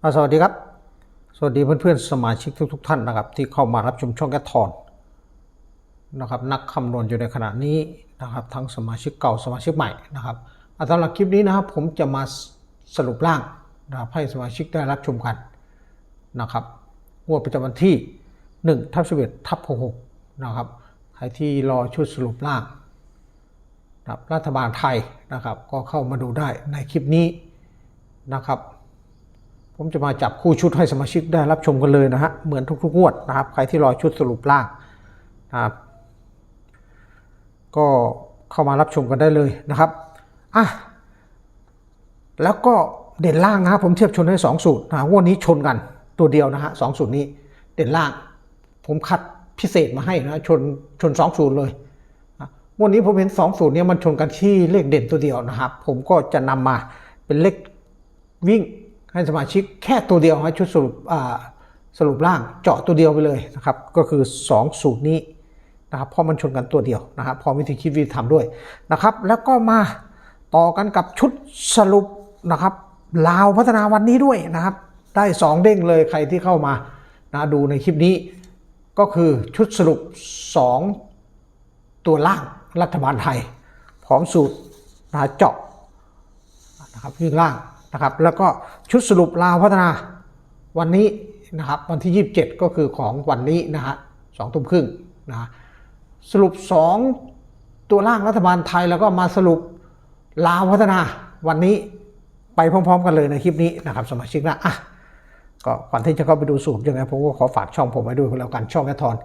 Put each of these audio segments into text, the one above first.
สวัสดีครับ สวัสดีเพื่อนๆสมาชิกทุก ๆ ท่านนะครับ ที่เข้ามารับชมช่องแกทอนนะครับ นักคำนวณอยู่ในขณะนี้นะครับ ทั้งสมาชิกเก่าสมาชิกใหม่นะครับอ่าสำหรับคลิปนี้นะครับ ผมจะมาสรุปร่างนะครับให้สมาชิกได้รับชมกันนะครับงวดประจำวันที่1ทับ11ทับ66นะครับใครที่รอชุดสรุปร่างรัฐบาลไทยนะครับ ก็เข้ามาดูได้ในคลิปนี้นะครับ ผมจะมาจับคู่ชุดให้สมาชิกได้รับชมกันเลยนะฮะ เหมือนทุกๆงวดนะครับ ใครที่รอชุดสรุปล่างนะครับ ก็เข้ามารับชมกันได้เลยนะครับอะแล้วก็เด่นล่างนะครับผมเทียบชนให้ 2 สูตรนะงวดนี้ชนกันตัวเดียวนะฮะสองสูตรนี้เด่นล่าง ผมคัดพิเศษมาให้นะชนชน 2 สูตรเลยงวดนี้ผมเห็น 2 สูตรเนี้มันชนกันที่เลขเด่นตัวเดียวนะครับ ผมก็จะนำมาเป็นเลขวิ่ง ให้สมาชิกแค่ตัวเดียวให้ชุดสรุปสรุปร่างเจาะตัวเดียวไปเลยนะครับ ก็คือ 2 สูตรนี้นะครับเพราะมันชนกันตัวเดียวนะครับพอวิธีคิดวิธีทำด้วยนะครับ แล้วก็มาต่อกันกับชุดสรุปนะครับลาวพัฒนาวันนี้ด้วยนะครับ ได้ 2 เด้งเลยใครที่เข้ามานะดูในคลิปนี้ ก็คือชุดสรุป 2 ตัวล่างรัฐบาลไทย พร้อมสูตรนะเจาะนะครับวิ่งล่าง นะครับแล้วก็ชุดสรุปลาวพัฒนาวันนี้นะครับวันที่ 27 ก็คือของวันนี้นะฮะสองทุ่มครึ่งนะสรุป 2 ตัวล่างรัฐบาลไทยแล้วก็มาสรุปลาวพัฒนาวันนี้ไปพร้อม ๆ กันเลยในคลิปนี้นะครับสมาชิกนะอะก็ก่อนที่จะเข้าไปดูสูตรยังไงผมก็ขอฝากช่องผมไว้ด้วยแล้วกันช่องแอทอน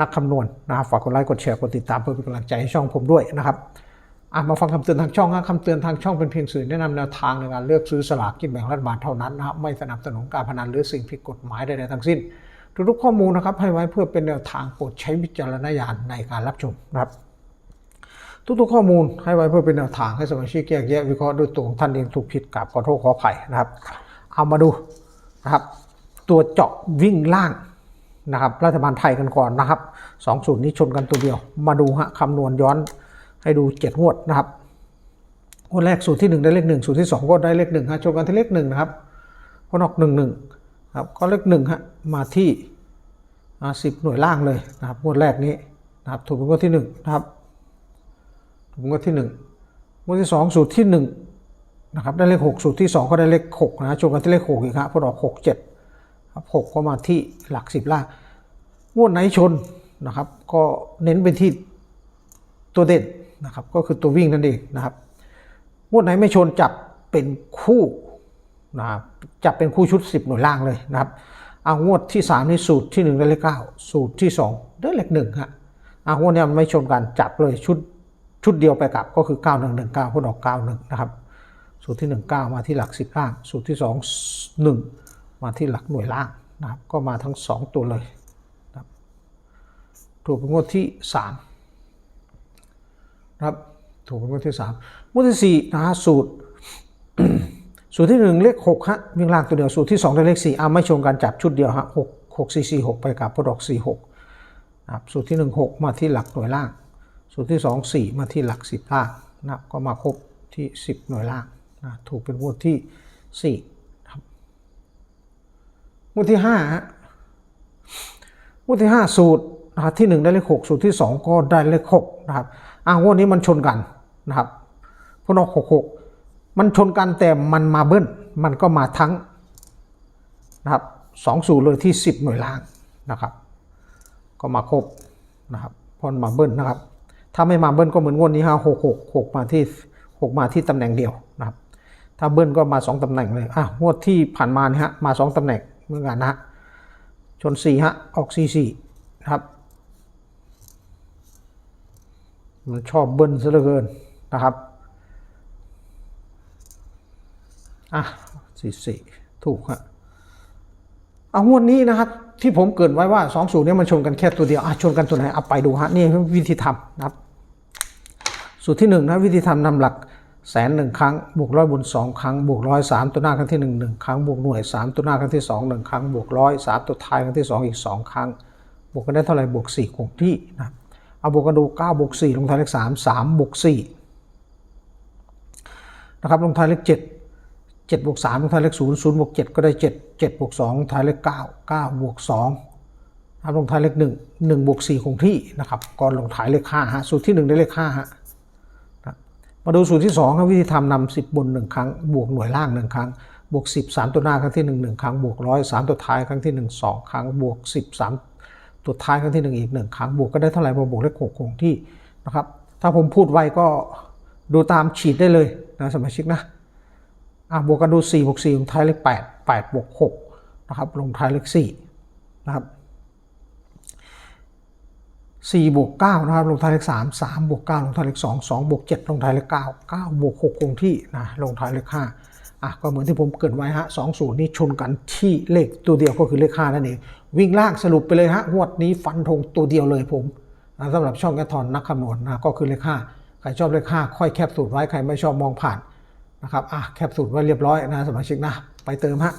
นักคำนวณนะครับฝากกดไลค์กดแชร์กดติดตามเพื่อเป็นกำลังใจให้ช่องผมด้วยนะครับ อะมาฟังคำเตือนทางช่องนะคำเตือนทางช่องเป็นเพียงสื่อแนะนำแนวทางในการเลือกซื้อสลากกินแบ่งรัฐบาลเท่านั้นนะครับไม่สนับสนุนการพนันหรือสิ่งผิดกฎหมายใดๆทั้งสิ้น ทุกๆข้อมูลนะครับให้ไว้เพื่อเป็นแนวทางโปรดใช้วิจารณญาณในการรับชมนะครับทุกๆข้อมูลให้ไว้เพื่อเป็นแนวทางให้สมาชิกแยกแยะวิเคราะห์ด้วยตัวของท่านเองถูกผิดกับขอโทษขออภัยนะครับ เอามาดูนะครับ ตัวเจาะวิ่งล่างนะครับรัฐบาลไทยกันก่อนนะครับสองสูตรนี้ชนกันตัวเดียว มาดูฮะคำนวณย้อน ให้ดูเจ็ดงวดนะครับงวดแรกสูตรที่หนึ่งได้เลขหนึ่งสูตรที่สองก็ได้เลขหนึ่งฮะชนกันที่เลขหนึ่งนะครับพอนออกหนึ่งหนึ่งครับก็เลขหนึ่งฮะมาที่สิบหน่วยล่างเลยนะครับงวดแรกนี้นะครับถูกเป็นงวดที่หนึ่งนะครับผมก็ที่หนึ่งงวดที่สองสูตรที่หนึ่งนะครับได้เลขหกสูตรที่สองก็ได้เลขหกนะชนกันที่เลขหกอีกครับพอดอกหกเจ็ดครับหกก็มาที่หลักสิบล่างงวดไหนชนนะครับ ก็เน้นไปที่ตัวเด่น นะครับก็คือตัววิ่งนั่นเองนะครับงวดไหนไม่ชนจับเป็นคู่นะครับจับเป็นคู่ชุด 10 หน่วยล่างเลยนะครับเอางวดที่ 3 นี่สูตรที่ 1 ได้เลข9สูตรที่ 2 ได้เลข1ฮะเอางวดเนี้ยมันไม่ชนกันจับเลยชุดชุดเดียวไปกลับก็คือ 9119พุ่นออก91นะครับสูตรที่ 19 มาที่หลัก 10 ล่าง สูตรที่ 2 1 มาที่หลักหน่วยล่างนะครับก็มาทั้ง 2 ตัวเลยนะครับถูกเป็นงวดที่ 3 นะครับถูกเป็นงวดที่3งวดที่4นะฮะสูตร สูตรที่1เลข6ฮะวิ่งล่างตัวเดียวสูตรที่2ได้เลข4อ่าไม่ชนกันจับชุดเดียวฮะ6 6 4 4 6ไปกับพุ่นออก46นะครับสูตรที่1 6มาที่หลักหน่วยล่าง สูตรที่2 4มาที่หลัก10ล่างนะครับก็มาครบที่10หน่วยล่างนะถูกเป็นงวดที่4ครับงวดที่5ฮะงวดที่5สูตรนะครับที่1ได้เลข6สูตรที่2ก็ได้เลข6นะครับ อ่างวดนี้มันชนกันนะครับพนอก66มันชนกันแต่มันมาเบิ้ลมันก็มาทั้งนะครับสองสูตรเลยที่ 10 หน่วยล่างนะครับ ก็มาครบนะครับพอนมาเบิ้ลนะครับ ถ้าไม่มาเบิ้ลก็เหมือนงวดนี้ฮะหกหกหกมาที่หกมาที่ตำแหน่งเดียวนะครับ ถ้าเบิ้ลก็มาสองตำแหน่งเลยอะงวดที่ผ่านมาเนี่ยฮะมาสองตำแหน่งเหมือนกันนะฮะชนสี่ฮะออกสี่สี่นะครับ มันชอบเบิ้ลซะเหลือเกินนะครับ อะสี่สี่ถูกฮะเอางวดนี้นะครับ ที่ผมเกรินไว้ว่า2สูตรนี้มันชนกันแค่ตัวเดียวอะชนกันตัวไหนเอาไปดูฮะนี่วิธีทำนะครับ สูตรที่1นะวิธีทำนำหลักแสนหนึ่งครั้งบวกร้อยบนสองครั้งบวกร้อยสามตัวหน้าครั้งที่หนึ่งหนึ่งครั้งบวกหน่วยสามตัวหน้าครั้งที่สองหนึ่งครั้งบวกร้อยสามตัวท้ายครั้งที่สองอีกสองครั้งบวกกันได้เท่าไหร่บวกสี่คงที่นะครับ เอาบวกกันดูเก้าบวกสี่ลงท้ายเลขสามสามบวกสี่นะครับลงท้ายเลขเจ็ดเจ็ดบวกสามลงท้ายเลขศูนย์ศูนย์บวกเจ็ดก็ได้เจ็ดเจ็ดบวกสองท้ายเลขเก้าเก้าบวกสองนะครับลงท้ายเลขหนึ่งหนึ่งบวกสี่คงที่นะครับก่อนลงท้ายเลขห้าฮะสูตรที่หนึ่งได้เลขห้าฮะนะมาดูสูตรที่สองครับวิธีทำนำสิบบนหนึ่งครั้ง บวกหน่วยล่างหนึ่งครั้ง บวกสิบสามตัวหน้าครั้งที่หนึ่งหนึ่งครั้ง บวกร้อยสามตัวท้ายครั้งที่หนึ่งสองครั้ง บวกสิบสาม ตัวท้ายครั้งที่หนึ่งอีกหนึ่งครั้งบวกก็ได้เท่าไหร่มาบวกเลขหกคงที่นะครับ ถ้าผมพูดไวก็ดูตามฉีดได้เลยนะสมาชิกนะอะบวกกันดู4บวก4ลงท้ายเลข8 8บวก6นะครับลงท้ายเลข4นะครับ4บวก9นะครับลงท้ายเลข3 3บวก9ลงท้ายเลข2 2บวก7ลงท้ายเลข9 9บวก6คงที่นะลงท้ายเลข5 อะก็เหมือนที่ผมเกิดไว้ฮะ2สูตรนี้ชนกันที่เลขตัวเดียวก็คือเลข5นั่นเอง วิ่งล่างสรุปไปเลยฮะงวดนี้ฟันธงตัวเดียวเลยผมนะสำหรับช่องแกทอนนักคำนวณนะก็คือเลข5ใครชอบเลข5ค่อยแคบสูตรไว้ใครไม่ชอบมองผ่านนะครับอะแคปสูตรไว้เรียบร้อยนะสมาชิกนะไปเติมฮะ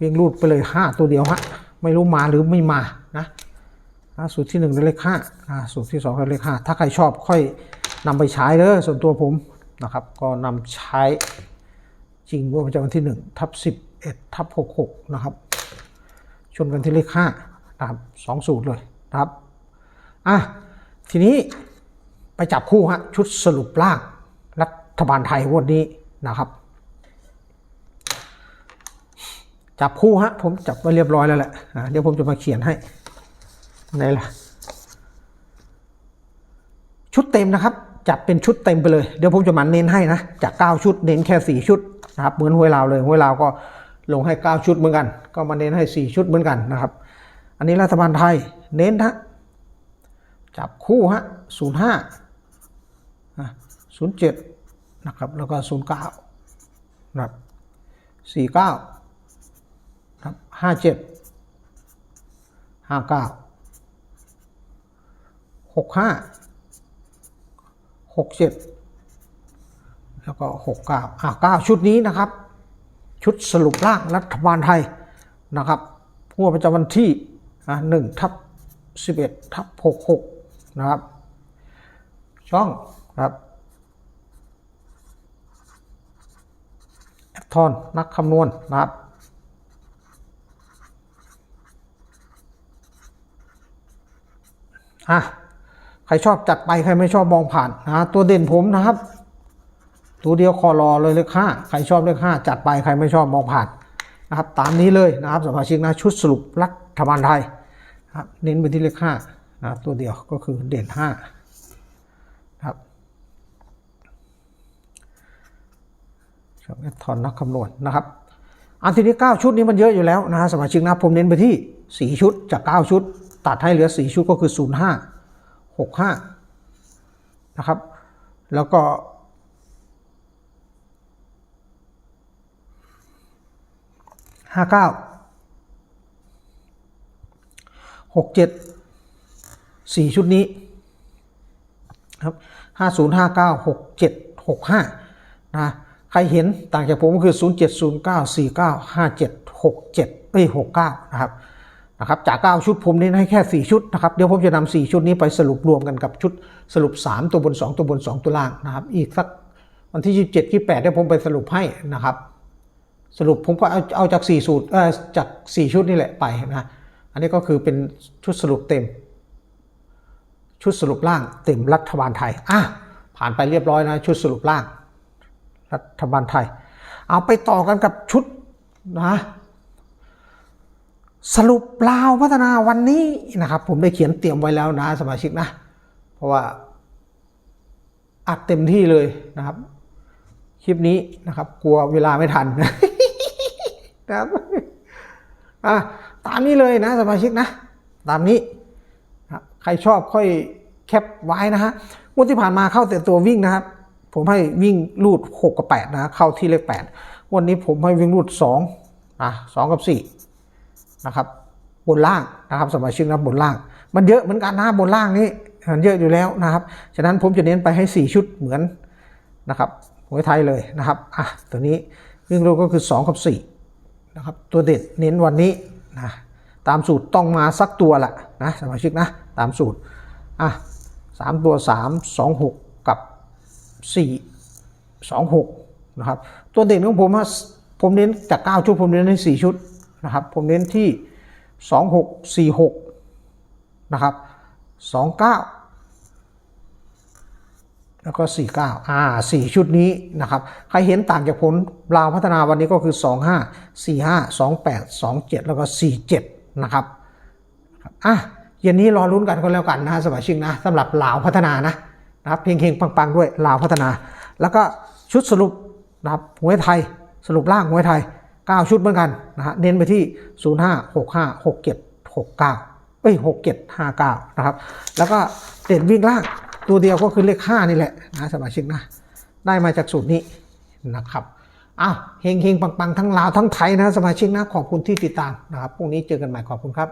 วิ่งรูดไปเลย 5 ตัวเดียวฮะไม่รู้มาหรือไม่มานะสูตรที่1ได้เลข5อะสูตรที่2ได้เลข5ถ้าใครชอบค่อยนำไปใช้เด้อส่วนตัวผมนะครับก็นำใช้ จริงว่าประจำวันที่1ทับ11ทับ66นะครับ ชนกันที่เลข5นะครับสองสูตรเลยนะครับอะทีนี้ไปจับคู่ฮะชุดสรุปล่างรัฐบาลไทยวันนี้นะครับ จับคู่ฮะผมจับไว้เรียบร้อยแล้วแหละะเดี๋ยวผมจะมาเขียนให้ไหนล่ะชุดเต็มนะครับจับเป็นชุดเต็มไปเลย เดี๋ยวผมจะมาเน้นให้นะ จาก 9 ชุดเน้นแค่ 4 ชุด นะครับเหมือนหวยลาวเลยหวยลาวก็ลงให้ 9 ชุดเหมือนกัน ก็มาเน้นให้ 4 ชุดเหมือนกันนะครับ อันนี้รัฐบาลไทยเน้นฮะจับคู่ฮะ05ศูนย์เจ็ดนะครับแล้วก็ศูนย์เก้านะครับสี่เก้าครับห้าเจ็ดห้าเก้าหกห้าหกเจ็ด แล้วก็หกเก้าอ่าเก้าชุดนี้นะครับ ชุดสรุปร่างรัฐบาลไทยนะครับงวดประจำวันที่หนึ่งทับสิบเอ็ดทับหกหกนะครับ ช่องครับแอปทอนนักคำนวณนะครับอะใครชอบจัดไปใครไม่ชอบมองผ่านนะตัวเด่นผมนะครับ ตัวเดียวคอรอเลยเลขห้าใครชอบเลขห้าจัดไปใครไม่ชอบมองผ่านนะครับตามนี้เลยนะครับสมาชิกนะชุดสรุปรัฐบาลไทยนะครับเน้นไปที่เลขห้านะตัวเดียวก็คือเด่นห้าครับชองแอดทอนนักคำนวณนะครับอันที่นี้9ชุดนี้มันเยอะอยู่แล้วนะฮะสมาชิกนะผมเน้นไปที่ 4 ชุดจาก 9 ชุด ตัดให้เหลือ 4 ชุดก็คือ 05 65 นะครับ แล้วก็ 59 67 4ชุดนี้ครับห้าศูนย์ห้าเก้าหกเจ็ดหกห้านะใครเห็นต่างจากผมก็คือ 0 7 0 9 4 9 5 7 6 7เอ้ย69 นะครับนะครับ จาก 9 ชุดผมเน้นให้แค่ 4 ชุดนะครับ เดี๋ยวผมจะนำ4ชุดนี้ไปสรุปรวมกันกับชุดสรุป 3 ตัวบน 2 ตัวบน 2 ตัวล่างนะครับ อีกสักวันที่ 27 28เดี๋ยวผมไปสรุปให้นะครับ สรุปผมก็เอาเอาจาก4สูตรเออจาก 4 ชุดนี่แหละไปนะอันนี้ก็คือเป็นชุดสรุปเต็ม ชุดสรุปล่างเต็มรัฐบาลไทยอะผ่านไปเรียบร้อยนะชุดสรุปล่าง รัฐบาลไทย เอาไปต่อกันกับชุดนะสรุปลาวพัฒนาวันนี้นะครับผมได้เขียนเตรียมไว้แล้วนะสมาชิกนะ เพราะว่าอัดเต็มที่เลยนะครับ คลิปนี้นะครับ กลัวเวลาไม่ทัน นะครับอะตามนี้เลยนะสมาชิกนะ ตามนี้ครับใครชอบค่อยแคปไว้นะฮะงวดที่ผ่านมาเข้าแต่ตัววิ่งนะครับ ผมให้วิ่งรูด 6 กับ 8 นะ เข้าที่เลข 8 วันนี้ผมให้วิ่งรูด2นะ2กับ 4 นะครับ บนล่างนะครับ สมาชิกนะบนล่าง มันเยอะเหมือนกันนะบนล่างนี้มันเยอะอยู่แล้วนะครับ ฉะนั้นผมจะเน้นไปให้ 4 ชุดเหมือนนะครับหวยไทยเลยนะครับ อะ ตัวนี้วิ่งรูดก็คือ 2 กับ 4 นะครับตัวเด็ดเน้นวันนี้นะตามสูตรต้องมาสักตัวแหละนะสมาชิกนะตามสูตรอะสามตัวสามสองหกกับสี่สองหกนะครับตัวเด่นของผมว่าผมเน้นจาก9ชุดผมเน้นใน4ชุดนะครับผมเน้นที่26 46นะครับ29 แล้วก็ 49 อ่า 4 ชุดนี้นะครับ ใครเห็นต่างจากผลลาวพัฒนาวันนี้ก็คือ 25 45 28 27 แล้วก็ 47 นะครับครับอะเย็นนี้รอลุ้นกันก็แล้วกันนะสมาชิกนะสำหรับลาวพัฒนานะนะครับเฮงๆปังๆ ด้วยลาวพัฒนา แล้วก็ชุดสรุปนะครับหวยไทยสรุปล่างหวยไทย 9 ชุดเหมือนกันนะฮะเน้นไปที่ 05 65 67 69เอ้ย67 59 นะครับ แล้วก็เด่นวิ่งล่าง ตัวเดียวก็คือเลข5นี่แหละนะสมาชิกนะได้มาจากสูตรนี้นะครับอ้าวเฮงเฮงปังปังทั้งลาวทั้งไทยนะสมาชิกนะขอบคุณที่ติดตามนะครับพรุ่งนี้เจอกันใหม่ขอบคุณครับ